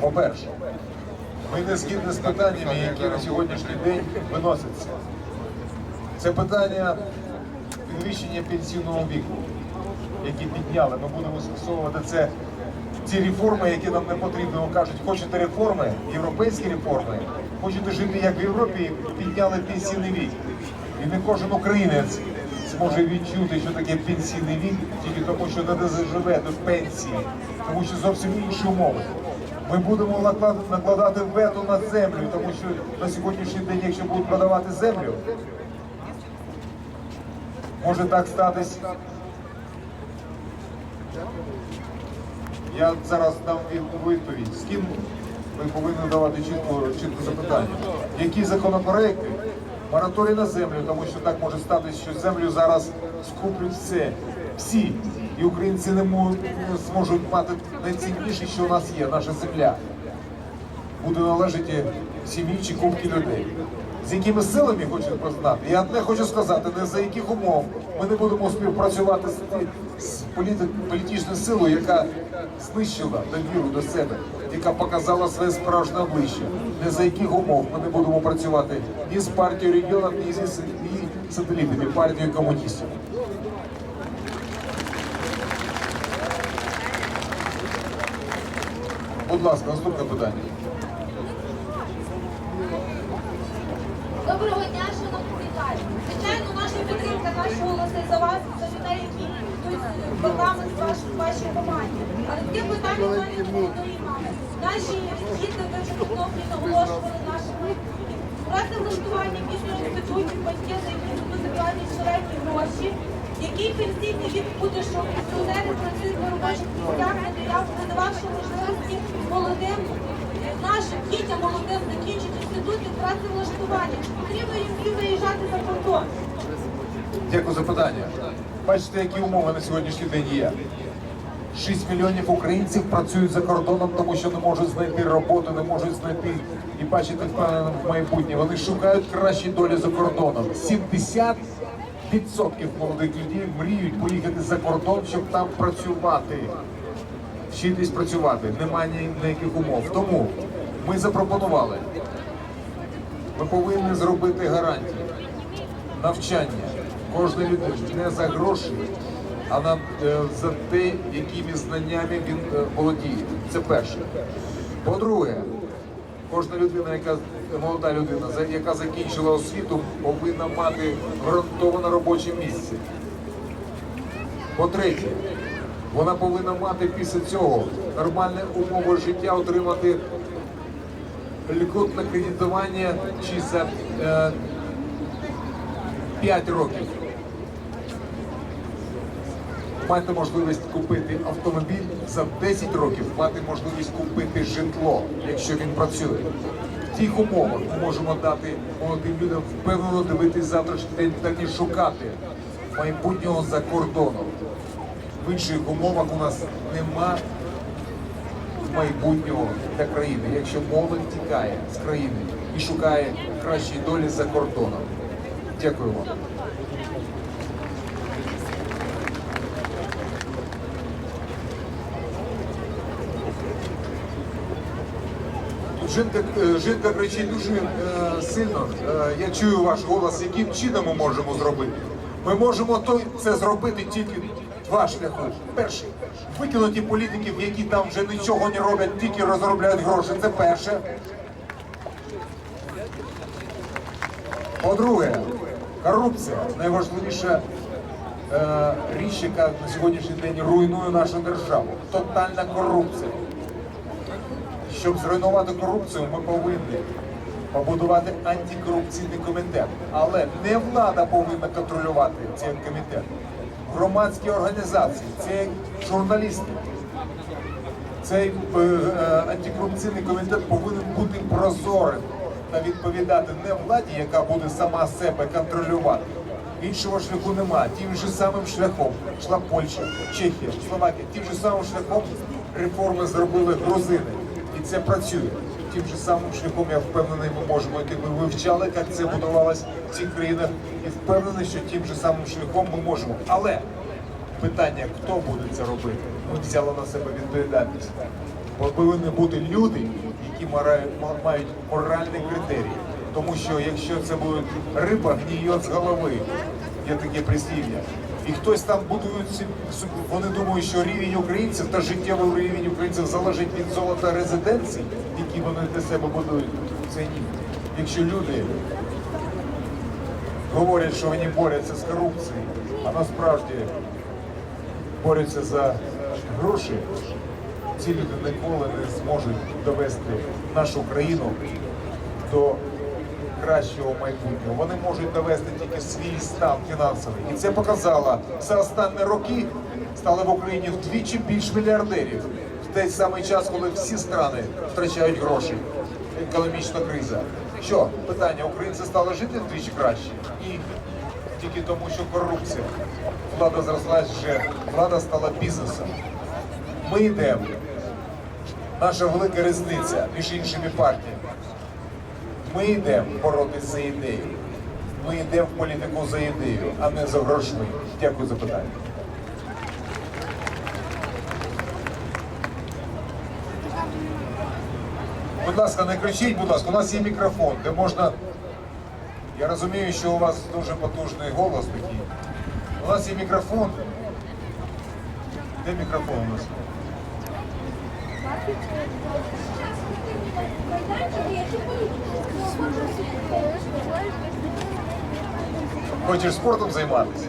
По-перше, ми не згідні з питаннями, які на сьогоднішній день виносяться. Це питання підвищення пенсійного віку, які підняли. Ми будемо скасовувати це. Ці реформи, які нам не потрібні, Вони кажуть, хочете реформи, європейські реформи, хочете жити як в Європі, підняли пенсійний вік. І не кожен українець зможе відчути, що таке пенсійний вік, тільки тому, що не заживе до пенсії, тому що зовсім інші умови. Ми будемо накладати вето на землю, тому що на сьогоднішній день, якщо будуть продавати землю, може так статись. Я зараз дам від- відповідь. З ким ви повинні давати чітко, чітко запитання. Які законопроекти? Мораторій на землю, тому що так може статися, що землю зараз скуплять все, всі. І українці не мо- не зможуть мати найцінніше, що у нас є, наша земля. Буде належати сім'ї чи купки людей. З якими силами хочу познати? Я одне хочу сказати, не за яких умов ми не будемо співпрацювати з, з політи- політичною силою, яка знищила довіру до себе, яка показала своє справжнє обличчя. Не за яких умов ми не будемо працювати ні з партією регіонів, ні зі ні сателітами партією комуністів. Будь ласка, наступне питання. Доброго дня, шановні вітаю. Звичайно, наша підтримка, наші голоси за вас, за людей, які йдуть в парламент з вашій команді. Але таке питання в мене до молодої мами. Наші діти ви вже підтоплі наголошували нашими працевлаштування після інститутів, батьки, за які будуть закладені ширені гроші. Який пенсійний вік буде, що пенсіонери працюють на робочих місцях, не дававши можливості молодим нашим дітям молодим закінчити інститути працевлаштування. Дякую за питання. Бачите, які умови на сьогоднішній день є. 6 мільйонів українців працюють за кордоном, тому що не можуть знайти роботу, не можуть знайти і бачити впевнено в майбутнє. Вони шукають кращі долі за кордоном. 70% молодих людей мріють поїхати за кордон, щоб там працювати. Вчитись працювати. Немає ні- ніяких умов. Тому ми запропонували. Ми повинні зробити гарантії навчання кожної людини не за гроші, а на, е, за те, якими знаннями він е, володіє. Це перше. По-друге, кожна людина, яка молода людина, за- яка закінчила освіту, повинна мати гарантоване робоче місце. По-третє, вона повинна мати після цього нормальні умови життя, отримати льготне кредитування чи за е, 5 років. Мати можливість купити автомобіль за 10 років, мати можливість купити житло, якщо він працює. В тих умовах ми можемо дати молодим людям впевнено дивитись завтрашній день та не шукати майбутнього за кордоном. В інших умовах у нас нема майбутнього для країни, якщо молодь тікає з країни і шукає кращої долі за кордоном. Дякую вам. Жінка, е, жінка кричить дуже е, сильно. Е, я чую ваш голос, яким чином ми можемо зробити. Ми можемо це зробити тільки два шляхи. Перший викинути політиків, які там вже нічого не роблять, тільки розробляють гроші. Це перше. По-друге, корупція найважливіша е, річ, яка на сьогоднішній день руйнує нашу державу. Тотальна корупція. Щоб зруйнувати корупцію, ми повинні побудувати антикорупційний комітет. Але не влада повинна контролювати цей комітет. Громадські організації, це журналісти. Цей е, е, антикорупційний комітет повинен бути прозорим та відповідати не владі, яка буде сама себе контролювати. Іншого шляху немає. Тим же самим шляхом йшла Польща, Чехія, Словакія. Тим же самим шляхом реформи зробили грузини. І це працює. Тим же самим шляхом я впевнений, ми можемо йти. Ми вивчали, як це будувалось в цих країнах, і впевнений, що тим же самим шляхом ми можемо. Але Питання, хто буде це робити? Ми взяли на себе відповідальність. Бо повинні бути люди, які мають моральні критерії. Тому що якщо це буде риба, гніє з голови. Є таке прислів'я. І хтось там су- вони думають, що рівень українців та життєвий рівень українців залежить від золота резиденцій, які вони для себе будують. Це ні. Якщо люди говорять, що вони борються з корупцією, а насправді борються за гроші, ці люди ніколи не зможуть довести нашу країну до кращого майбутнього. Вони можуть довести тільки свій стан фінансовий. І це показало за останні роки стало в Україні вдвічі більш мільярдерів. В той самий час, коли всі страни втрачають гроші. Економічна криза. Що питання? Українці стали жити вдвічі краще? Ні. Тільки тому, що корупція. Влада зросла вже, влада стала бізнесом. Ми йдемо. Наша велика різниця між іншими партіями. Ми йдемо боротися за ідею. Ми йдемо в політику за ідею, а не за грошми. Дякую за питання. Будь ласка, не кричіть, будь ласка, у нас є мікрофон, де можна. Я розумію, що у вас дуже потужний голос такий. У нас є мікрофон. Де мікрофон у нас? Хочеш спортом займатися?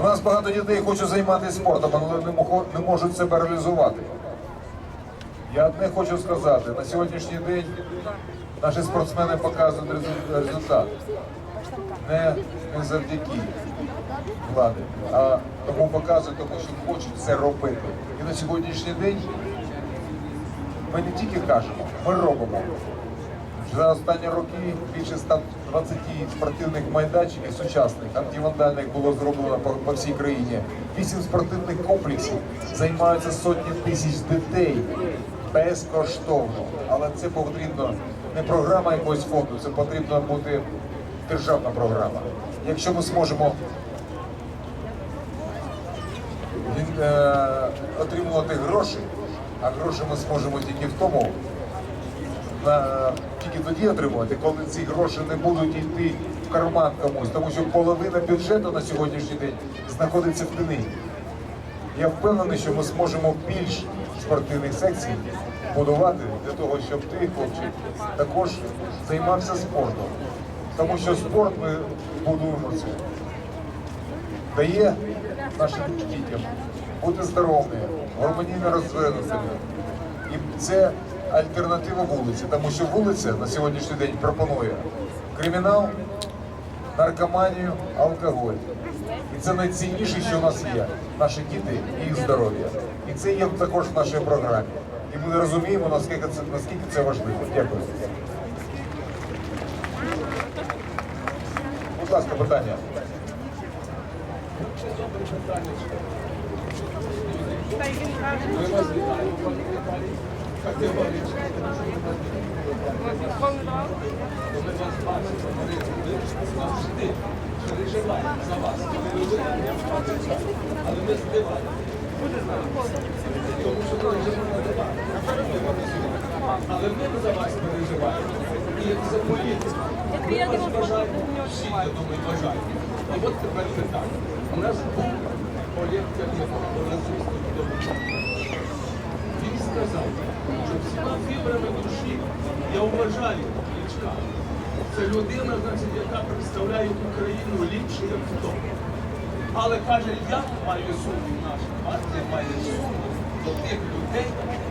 У нас багато дітей хочуть займатися спортом, але не можуть себе реалізувати. Я одне хочу сказати, на сьогоднішній день наші спортсмени показують резу- результат. Не, не завдяки влади, а тому показують, тому що хочуть це робити. І на сьогоднішній день ми не тільки кажемо, ми робимо. За останні роки більше 120 спортивних майданчиків сучасних, антивандальних було зроблено по, по всій країні. Вісім спортивних комплексів займаються сотні тисяч дітей безкоштовно. Але це потрібно не програма якогось фонду, це потрібна бути державна програма. Якщо ми зможемо е, отримувати гроші, а гроші ми зможемо тільки в тому, тільки тоді отримувати, коли ці гроші не будуть йти в карман комусь, тому що половина бюджету на сьогоднішній день знаходиться в тіні. Я впевнений, що ми зможемо більш спортивних секцій будувати для того, щоб ти, хлопчик, також займався спортом. Тому що спорт ми будуємо це. Дає нашим дітям бути здоровими, гармонійно розвинутими. І це альтернатива вулиці, тому що вулиця на сьогоднішній день пропонує кримінал, наркоманію, алкоголь. І це найцінніше, що у нас є, наші діти і їх здоров'я. І це є також в нашій програмі. І ми розуміємо, наскільки це, наскільки це важливо. Дякую. Будь ласка, питання. Але ми за вас переживаємо. І за політику. Ми вас бажаємо, всі, я думаю, бажаємо. От тепер питання. У нас був Олег Тягняков, Він сказав, що всіма фібрами душі я вважаю Кличка. Це людина, значить, яка представляє Україну ліпше, як хто. Але каже, я маю сумнів, наша партія має сумнів до тих людей,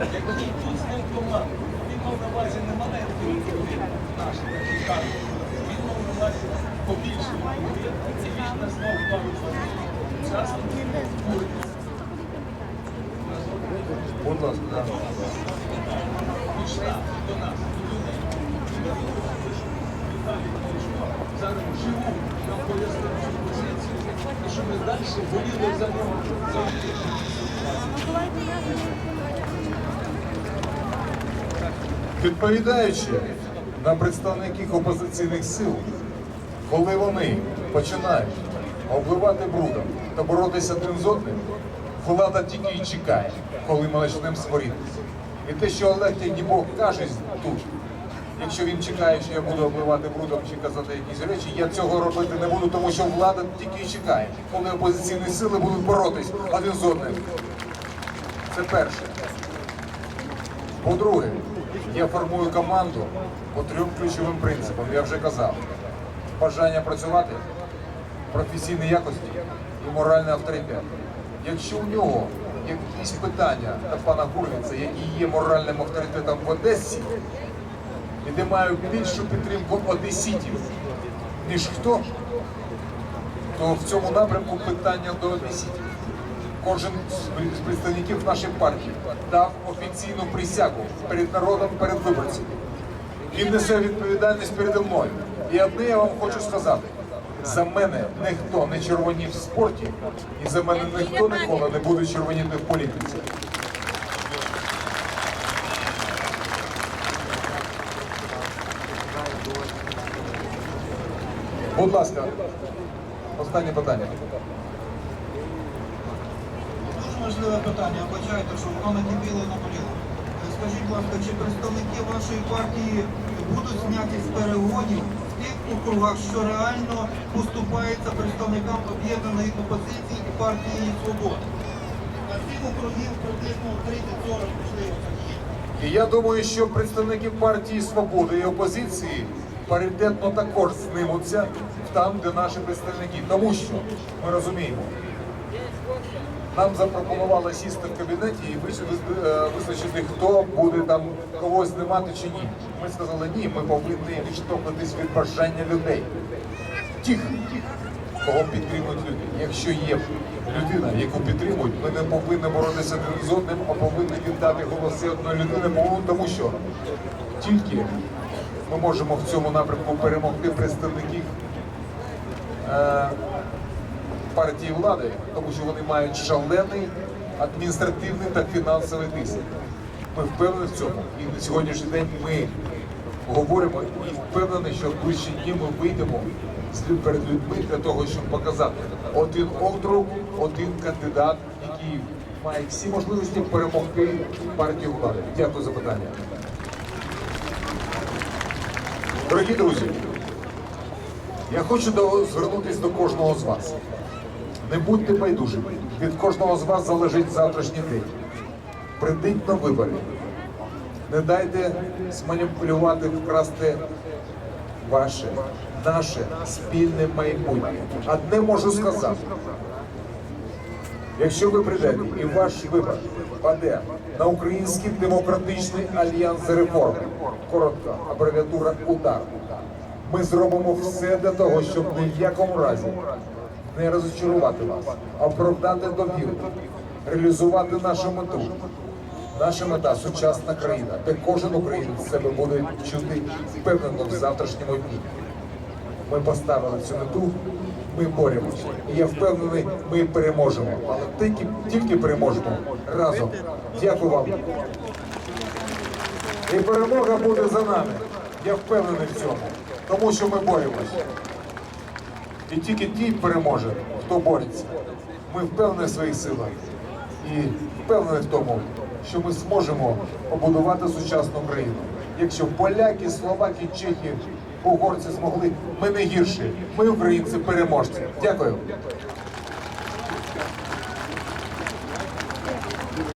які йдуть з ним команду. Він мав на увазі не маленький уряд наші такі кажуть. Він мав на увазі побільше він назвав пару фамілій. Будь ласка. Пішла до нас, до. Зараз живу, нам пояснив цю позицію, і що ми далі боліли за нього. Відповідаючи на представників опозиційних сил, коли вони починають обливати брудом та боротися один з одним, влада тільки і чекає, коли ми почнемо сваритися. І те, що Олег Тягнібок каже тут, якщо він чекає, що я буду обливати брудом чи казати якісь речі, я цього робити не буду, тому що влада тільки і чекає, коли опозиційні сили будуть боротись один з одним. Це перше. По-друге, я формую команду по трьом ключовим принципам. Я вже казав. Бажання працювати, професійні якості і моральний авторитет. Якщо у нього якісь питання до пана Гурвіца, який є моральним авторитетом в Одесі, і де маю більшу підтримку одеситів, ніж хто, то в цьому напрямку питання до одеситів. Кожен з представників нашої партії дав офіційну присягу перед народом, перед виборцями. Він несе відповідальність передо мною. І одне я вам хочу сказати: за мене ніхто не червонів в спорті, і за мене ніхто ніколи не буде червоніти в політиці. Будь ласка, останнє питання. Дуже важливе питання. Вибачайте, що воно накипіло на поліно. Скажіть, будь ласка, чи представники вашої партії будуть зняті з перегонів округах, що реально поступається представникам об'єднаної опозиції і партії Свободи. На цих округів приблизно 30-40 можливо. І я думаю, що представники партії Свободи і опозиції паритетно також знимуться там, де наші представники. Тому що ми розуміємо, нам запропонували сісти в кабінеті і визначити, е, хто буде там когось знімати чи ні. Ми сказали, ні, ми повинні відштовхнутися від бажання людей. Тих, кого підтримують люди. Якщо є людина, яку підтримують, ми не повинні боротися один з одним, а повинні віддати голоси одної людини, тому що тільки ми можемо в цьому напрямку перемогти представників е, партії влади, тому що вони мають шалений адміністративний та фінансовий тиск. Ми впевнені в цьому. І на сьогоднішній день ми говоримо і впевнені, що в ближчі дні ми вийдемо перед людьми для того, щоб показати один округ, один кандидат, який має всі можливості перемогти партію влади. Дякую за питання. Дорогі друзі, я хочу звернутися до кожного з вас. Не будьте байдужими. Від кожного з вас залежить завтрашній день. Прийдіть на вибори. Не дайте зманіпулювати, вкрасти ваше, наше спільне майбутнє. Одне можу сказати. Якщо ви прийдете і ваш вибір паде на Український демократичний альянс реформи, коротка абревіатура УДАР, ми зробимо все для того, щоб ні в якому разі не розчарувати вас, а оправдати довіру, реалізувати нашу мету. Наша мета сучасна країна, де кожен українець себе буде чути впевнено в завтрашньому дні. Ми поставили цю мету, ми боремося. І я впевнений, ми переможемо. Але тільки, тільки переможемо разом. Дякую вам. І перемога буде за нами. Я впевнений в цьому, тому що ми боремося. І тільки ті переможе, хто бореться. Ми впевнені в своїх силах і впевнені в тому, що ми зможемо побудувати сучасну країну. Якщо поляки, словаки, чехи, угорці змогли, ми не гірші. Ми українці переможці. Дякую.